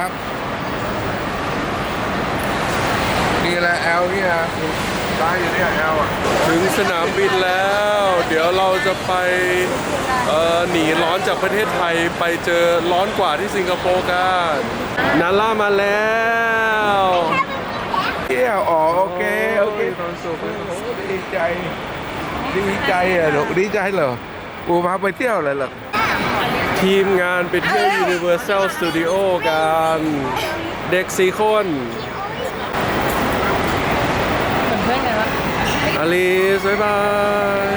ครับนี่แหละแอลเนี่ยตายอยู่เนี่ยแอลอะถึงสนามบินแล้ว เดี๋ยวเราจะไปเอ่อหนีร้อนจากประเทศไทยไปเจอร้อนกว่าที่สิงคโปร์กันนาล่ามาแล้วเที่ยวอ๋อโอเคโอเคความสุขดีใจ ดีใจอะลูกดีใจเหรอปูพาไปเที่ยวเลยเหรอ ทีมงานไปเที่ยว Universal Studio กันเด็กสี่คนอลิสบ๊ายบาย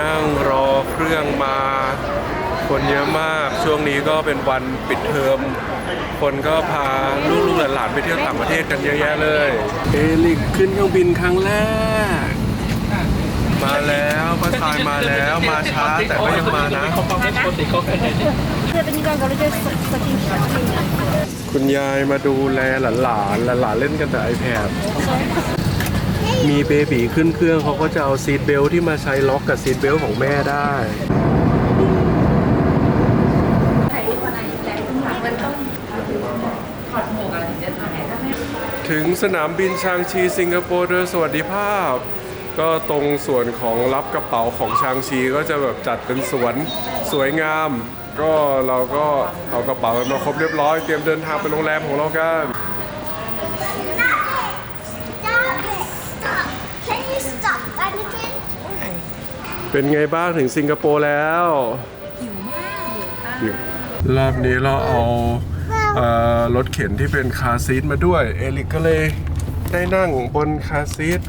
นั่งรอเครื่องมา คนเยอะมากช่วงนี้ก็เป็นวันปิดเทอม คนก็พาลูกๆหลานๆไปเที่ยวต่างประเทศกันเยอะแยะเลย เอลิกขึ้นเครื่องบินครั้งแรก มาแล้วป้าทายมาแล้วมาช้าแต่ก็ยังมานะคุณยายมาดูแลหลานๆหลานๆเล่นกันแต่ iPad มีเบบีขึ้นเครื่องเขาก็จะเอาซีทเบลที่มาใช้ล็อกกับซีทเบลของแม่ได้ ถึงสนามบินชางชีสิงคโปร์โดยสวัสดิภาพ ก็ตรงส่วนของรับกระเป๋าของชางชีก็จะแบบจัดเป็นสวนสวยงาม ก็เราก็เอากระเป๋ามาครบเรียบร้อยเตรียมเดินทางไปโรงแรมของเรากัน Stop! Can you stop, Anakin? เป็นไงบ้างถึงสิงคโปร์แล้วหิวรอบนี้เราเอาเอ่อรถเข็นที่เป็นคาร์ซีทมาด้วย เอลิกก็เลยได้นั่งบนคาร์ซีท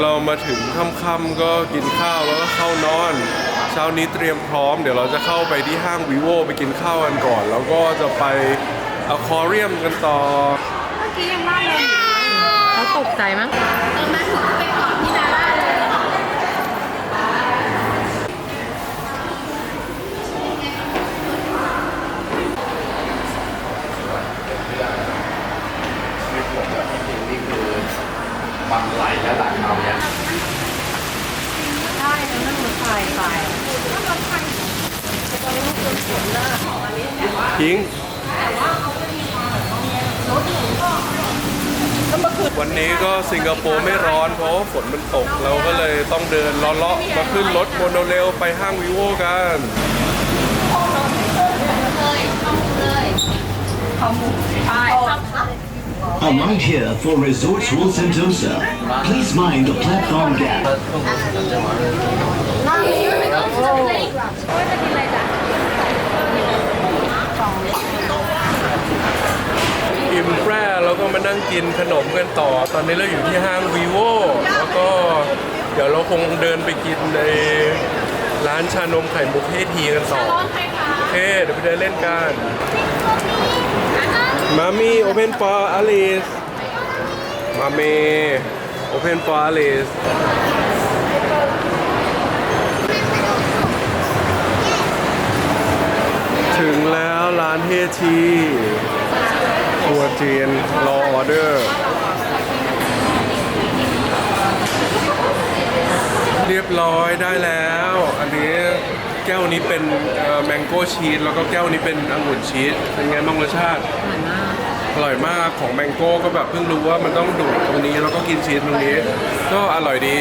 เมื่อคืนเรามาถึงค่ำๆก็กินข้าวแล้วก็เข้านอน เช้านี้เตรียมพร้อม เดี๋ยวเราจะเข้าไปที่ห้างวีโวไปกินข้าวกันก่อน แล้วก็จะไปอควาเรียมกันต่อเขาตกใจมั้งทิ้งวันนี้ก็สิงคโปร์ไม่ร้อนเพราะว่าฝนมันต ก เราก็เลยต้องเดินเลาะๆมาขึ้นรถโมโนเรลไปห้างวีโวกัน Arrive here for Resorts World Sentosa. Please mind the platform gap. อิ่มแปร่ แล้วก็มานั่งกินขนมกันต่อ ตอนนี้เราอยู่ที่ห้างวีโวแล้วก็เดี๋ยวเราคงเดินไปกินในร้านชานมไข่มุกเฮทีกันต่อโอเคเดี๋ยวไปเดินเล่นกันมามี่ open for Alice มาเม open for Alice ถึงแล้วร้านเฮที ครัวจีนรอออเดอร์ เรียบร้อยได้แล้ว อันนี้แก้วนี้เป็นแมงโก้ชีสแล้วก็แก้วนี้เป็นองุ่นชีสเป็นไงบ้างรสชาติอร่อยมากของแมงโก้ก็แบบเพิ่งรู้ว่ามันต้องดูดตรงนี้แล้วก็กินชีสตรงนี้ ก็อร่อยดี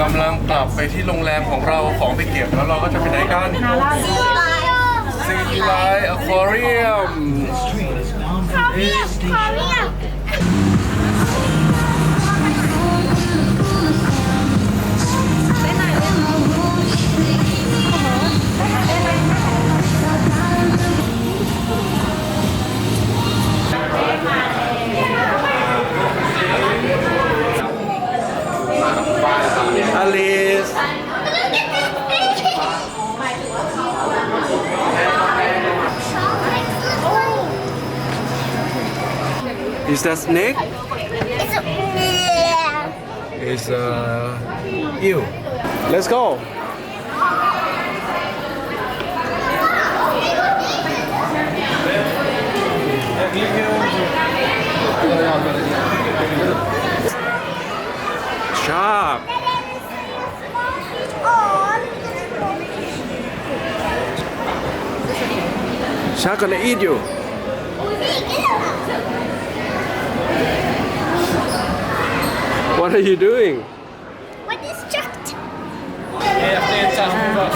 กำลังกลับไปที่โรงแรมของเราของไปเก็บแล้วเราก็จะไปไหนกันซีไลท์อควาเรียม Korea! อลิ Alice. Is that snake? It's a yeah. It's a uh, ew. Let's go. Shop. Shark gonna eat you What are you doing What is chucked?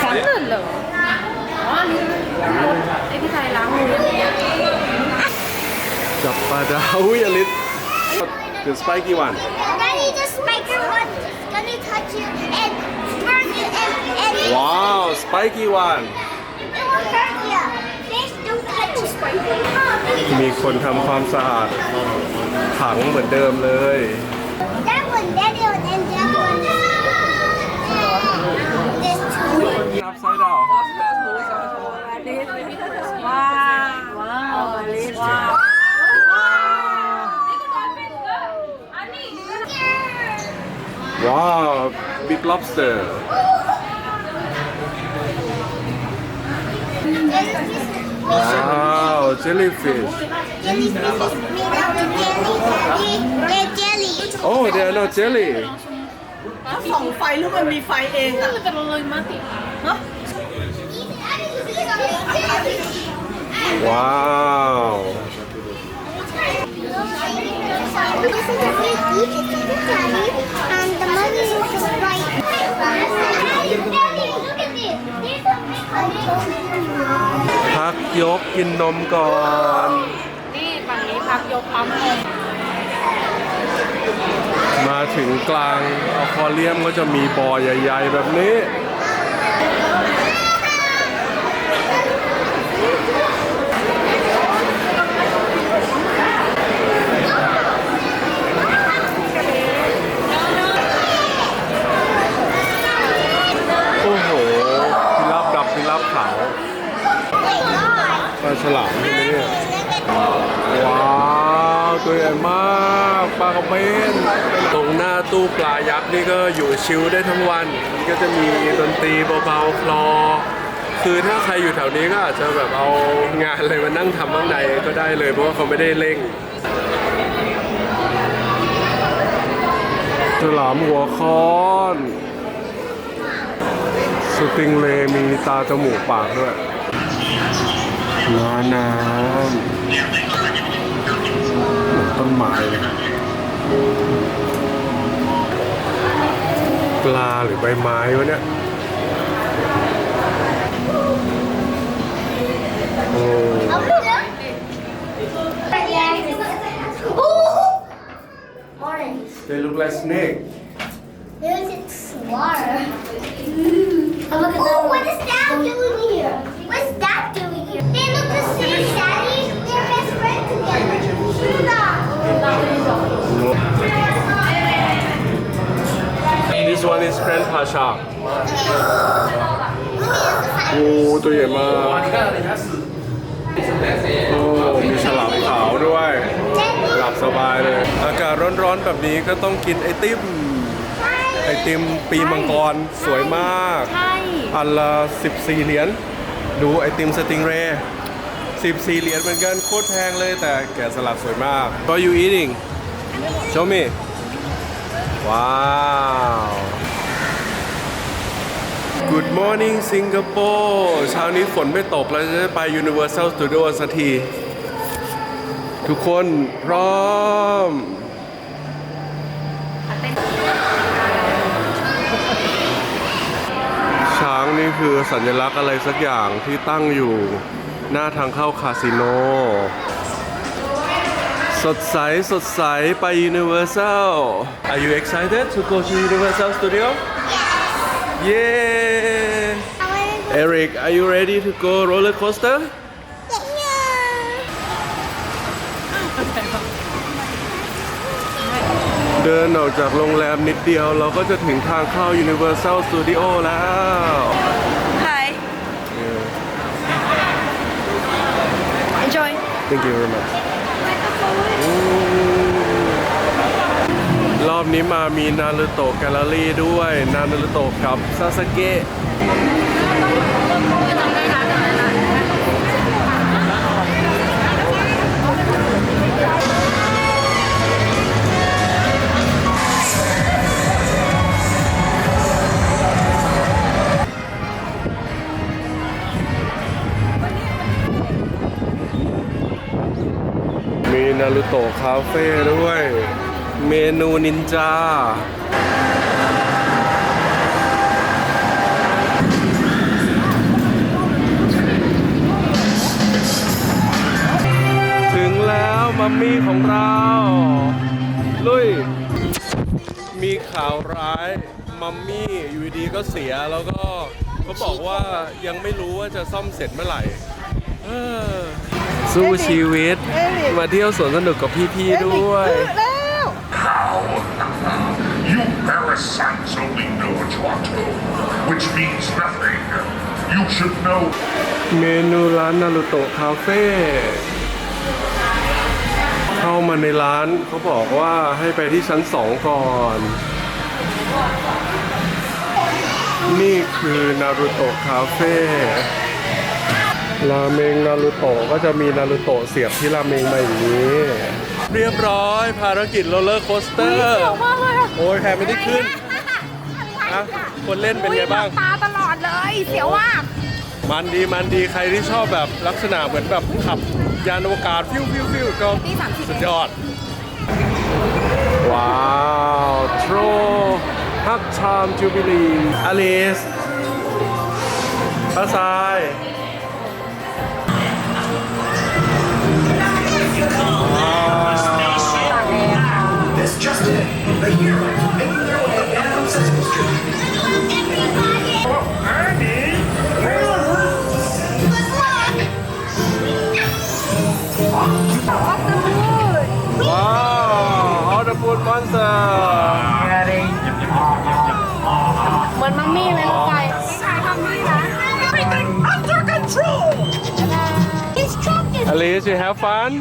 ครั้งอื่นเหรออ๋อนี่ไอพี่ไทยล้างมือ จับปลาดาวอุ้ยอลิส The spiky one Daddy, the spiker one is gonna touch you and burn you and, and it, Wow spiky one it will hurt มีคนทำความสะอาดถังเหมือนเดิมเลย That one, Daddy one, and that one. This two. Upside down ว้าวว้าวว้าว ว้าว big lobster ว้า ว jellyfish Jellyfish is made out of jelly. They're jelly. oh they are not jelly ส่องไฟหรือมันมีไฟเองอะแต่เราเลยมาติว้าว This is a big each is a daddy, and the mother is right. Daddy, daddy, look at this. There's a big พักยกกินนมก่อน นี่ฝั่งนี้พักยกปั๊มนมมาถึงกลางอควาเรียมก็จะมีบ่อใหญ่ ๆ แบบนี้ โอ้โห พิราบดำพิราบขาวปลาฉลามใช่ไหมเนี่ย ว้าว ตัวใหญ่มากปลากระเบนตรงหน้าตู้ปลายักษ์นี่ก็อยู่ ชิลได้ทั้งวัน มันก็จะมีดนตรีเบาๆคลอ คือถ้าใครอยู่แถวนี้ก็อาจจะแบบเอางานอะไรมานั่งทำข้างในก็ได้เลย เพราะว่าเขาไม่ได้เร่งฉลามหัวค้อนสติงเลมีตาจมูกปากด้วยน้าน้ำต้นไม้ ปลาหรือใบไม้วะเนี่ย โอ้ Orange. they look like snake โอ้ตัวใหญ่มากโอ้มีฉลามขาวด้วย หลับสบายเลย อากาศร้อนๆแบบนี้ก็ต้องกินไอติม ไอติมปีมังกรสวยมาก อันละ 14 เหรียญ ดูไอติมสติงเรย์14 เหรียญเหมือนกันโคตรแพงเลยแต่แกะสลักสวยมาก What you eating Show me ว้าว Good morning Singapore เช้านี้ฝนไม่ตกเราจะได้ไป Universal Studio สักที ทุกคนพร้อม ช้างนี่คือสัญลักษณ์อะไรสักอย่างที่ตั้งอยู่หน้าทางเข้าคาสิโน สดใส สดใส ไป Universal Are you excited to go to Universal Studio Yeah Eric are you ready to go roller coaster เดินออกจากโรงแรมนิดเดียว เราก็จะถึงทางเข้า Universal Studio แล้ว Hi Enjoy Thank you very much อบนี้มามีนารูโตะแกลเลอรี่ด้วยนารูโตะกับซาสเกะนารูโตะคาเฟ่ด้วย เมนูนินจาถึงแล้วมัมมี่ของเรา ลุย มีข่าวร้ายมัมมี่อยู่ดีก็เสียแล้วก็เขาบอกว่ายังไม่รู้ว่าจะซ่อมเสร็จเมื่อไหร่สู้ชีวิต มาเที่ยวสวนสนุกกับพี่ ๆ ด้วย You parasites only know Toronto, which means nothing. You should know เมนูร้านนารุโตะคาเฟ่เข้ามาในร้านเขาบอกว่าให้ไปที่ชั้นสองก่อน นี่คือนารุโตะคาเฟ่ราเมงนารุโตะก็จะมีนารุโตะเสียบที่ราเมงมาอย่างนี้ เรียบร้อยภารกิจโรลเลอร์โคสเตอร์มากเลยอะโอ้ยแพรไม่ได้ขึ้นนะคนเล่นเป็นไงบ้าง ตาตลอดเลย เสียวมากมันดีมันดีใครที่ชอบแบบลักษณะเหมือนแบบขับยานอวกาศฟิวฟิวฟิวก็นี่30สุดยอด ว้าวโทรฮักชามจูบิลีอลิสป้าทราย อเดอร์ฟูดมอนสเตอร์เหมือนมัมมี่เลยรถไฟไม่ใช่มัมมี่นะ Everything under control. He's trapped in อลิส you have fun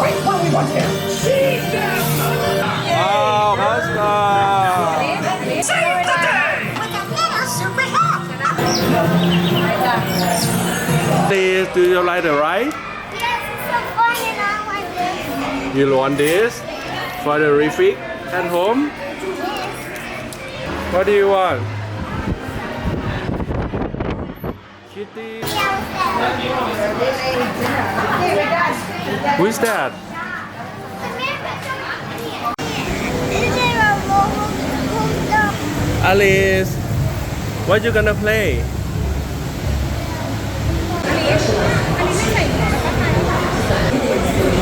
right when we want him. Seize them! Wow, With a little super do you like the ride? Yes, it's so fun and I want this. You want this? For the refit at home? Yes. What do you want? Kitty. Who is that Is there a roller coaster? Alice what you gonna play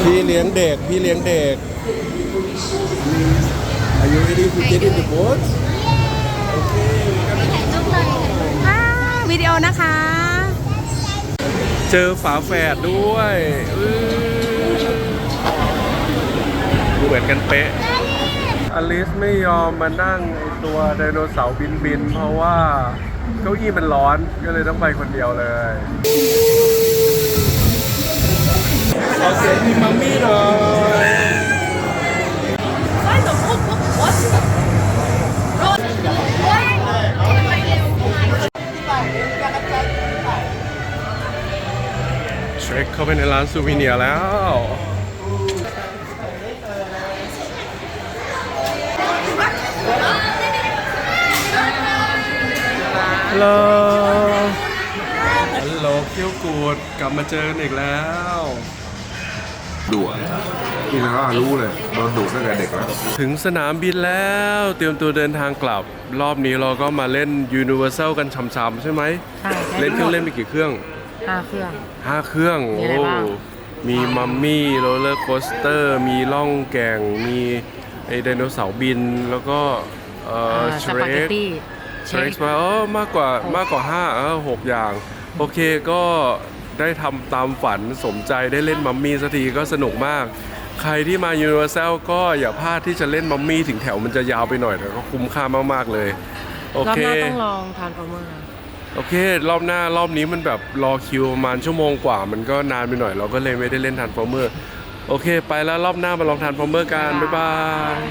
พี่เลี้ยงเด็ก พี่เลี้ยงเด็ก Are you ready to get in the boat วิดีโอนะคะ เจอฝาแฝดด้วยอือเหมือนกันเป๊ะอลิสไม่ยอมมานั่งไอตัวไดโนเสาร์บินบินๆเพราะว่าเก้าอี้มันร้อนก็เลยต้องไปคนเดียวเลยขอเสียงพี่มัมมี่หน่อย เทรคเข้าไปในร้านซูวิเนียร์แล้ว ฮัลโหล ฮัลโหลเคี้ยวกูดกลับมาเจอกันอีกแล้วดุอะนี่นะว่ารู้เลยโดนดุตั้งแต่เด็กแล้ว ถึงสนามบินแล้วเตรียมตัวเดินทางกลับ รอบนี้เราก็มาเล่น Universal กันช่ำๆใช่ไหมใช่ใช่เล่นเครื่องเล่นไปกี่เครื่อง ห้าเครื่อง ห้าเครื่องมีอะไรบ้างมีมัมมี่โรลเลอร์โคสเตอร์ มีล่องแก่ง มีไอไดโนเสาร์บิน แล้วก็เอ่อสเชรปาเกตกตี้เชรกมาเออมากกว่ามากกว่าห้าเออหกอย่าง โอเคก็ได้ทำตามฝันสมใจได้เล่นมัมมี่สักทีก็สนุกมาก ใครที่มา Universal ก็อย่าพลาดที่จะเล่นมัมมี่ถึงแถวมันจะยาวไปหน่อยแต่ก็คุ้มค่ามากๆเลย โอรอบเค หน้าต้องลองทานฟอร์เมอร์ โอเค รอบหน้ารอบนี้มันแบบรอคิวประมาณชั่วโมงกว่า มันก็นานไปหน่อยเราก็เลยไม่ได้เล่นทันฟอร์เมอร์โอเค ไปแล้วรอบหน้ามาลองทันฟอร์เมอร์กัน บ๊ายบาย